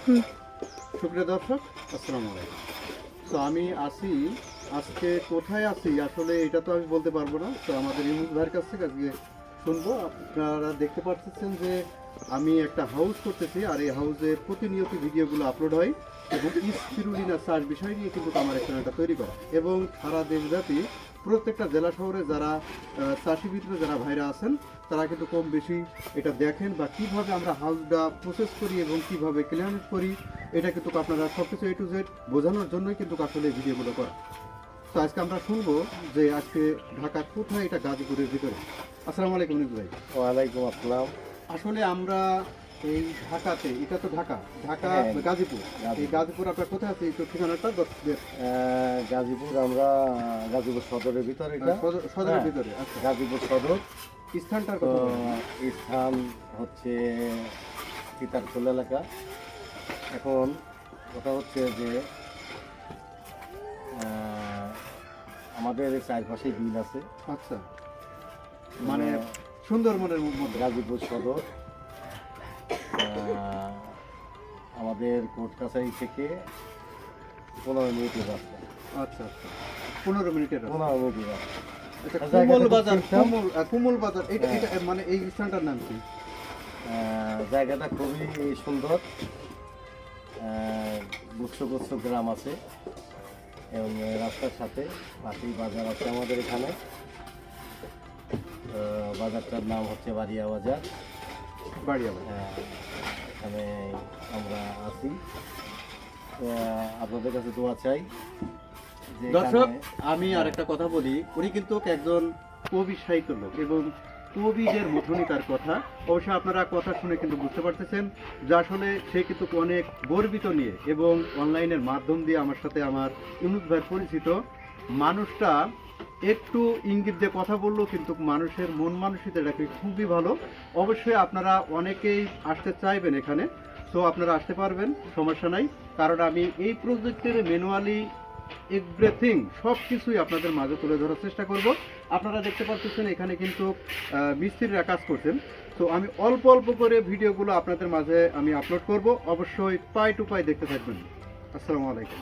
সুপ্রিয় দর্শক, আসসালামু আলাইকুম। তো আমি আসি, আজকে কোথায় আছি? আসলে এটা তো আমি বলতে পারব না। তো আমাদের ইমুজ ভাইয়ের কাছ থেকে আজকে শুনব। আপনারা দেখতে পাচ্ছেন যে আমি একটা হাউস করতেছি, আর এই হাউসের প্রতিনিয়ত ভিডিওগুলো আপলোড হয় এবং স্পিরুলিনা চাষ বিষয় নিয়ে কিন্তু আমার চ্যানেলটা তৈরি করা। এবং সারা দেশব্যাপী প্রত্যেকটা জেলা শহরে যারা আহ, চাষি ভিতরে যারা ভাইরা আছেন তারা কিন্তু কম বেশি এটা দেখেন বা কীভাবে আমরা হাউসটা প্রসেস করি এবং কীভাবে ক্লিয়ার করি এটা কিন্তু আপনারা সব কিছু এ টু জেড বোঝানোর জন্যই কিন্তু আসলে এই ভিডিওগুলো করা। তো আজকে আমরা শুনব যে আজকে ঢাকা কোথায় এটা গাজীপুরের ভিতরে। আসসালামু আলাইকুম ভাই। ওয়ালাইকুম আসসালাম। আসলে আমরা এই ঢাকাতে এটা তো ঢাকা ঢাকা হ্যাঁ, গাজীপুর। এই গাজীপুর আপনার কোথায় আছে? এই তো ঠিকানাটা গাজীপুর আমরা গাজীপুর সদরের ভিতরে সদরের হ্যাঁ। ভিতরে আচ্ছা। গাজীপুর সদর। স্থানটার কথা স্থান হচ্ছে তিতারখোল এলাকা। এখন কথা হচ্ছে যে আমাদের চারপাশে বিল আছে। আচ্ছা। মানে সুন্দরবনের মধ্যে। গাজীপুর সদর। আমাদের কোর্ট কাছারি থেকে পনেরো মিনিটের রাস্তা আচ্ছা আচ্ছা। পনেরো মিনিটের। পনেরো মিনিটের রাস্তা আচ্ছা কুমল বাজার কুমল কুমল বাজার এটা হ্যাঁ। এটা মানে এই স্থানটার নাম কি? জায়গাটা খুবই সুন্দর। গুচ্ছ গুচ্ছ গ্রাম আছে। এবং রাস্তার সাথে পাশেই বাজার আছে আমাদের এখানে। বাজারটার নাম হচ্ছে বাড়িয়া বাজার। এখানে আমরা আছি। আপনাদের কাছে দোয়া চাই দর্শক আমি আর একটা কথা বলি। উনি কিন্তু একজন কবি সাহিত্য লোক এবং কবিদের মতনই তার কথা। অবশ্যই আপনারা কথা শুনে কিন্তু বুঝতে পারতেছেন যে আসলে সে কিন্তু অনেক গর্বিত নিয়ে এবং অনলাইনের মাধ্যম দিয়ে আমার সাথে আমার ইউনুস ভাই পরিচিত। মানুষটা একটু ইঙ্গিত দিয়ে কথা বলল কিন্তু মানুষের মন মানসিকতাটা কি খুবই ভালো। অবশ্যই আপনারা অনেকেই আসতে চাইবেন এখানে সো আপনারা আসতে পারবেন, সমস্যা নাই। কারণ আমি এই প্রজেক্টের ম্যানুয়ালি এভরিথিং সব কিছুই আপনাদের মাঝে তুলে ধরার চেষ্টা করব। আপনারা দেখতে পাচ্ছেন এখানে কিন্তু মিস্ত্রিরা কাজ করছেন। তো আমি অল্প অল্প করে ভিডিওগুলো আপনাদের মাঝে আমি আপলোড করব। অবশ্যই পাই টু পাই দেখতে থাকবেন। আসসালামু আলাইকুম।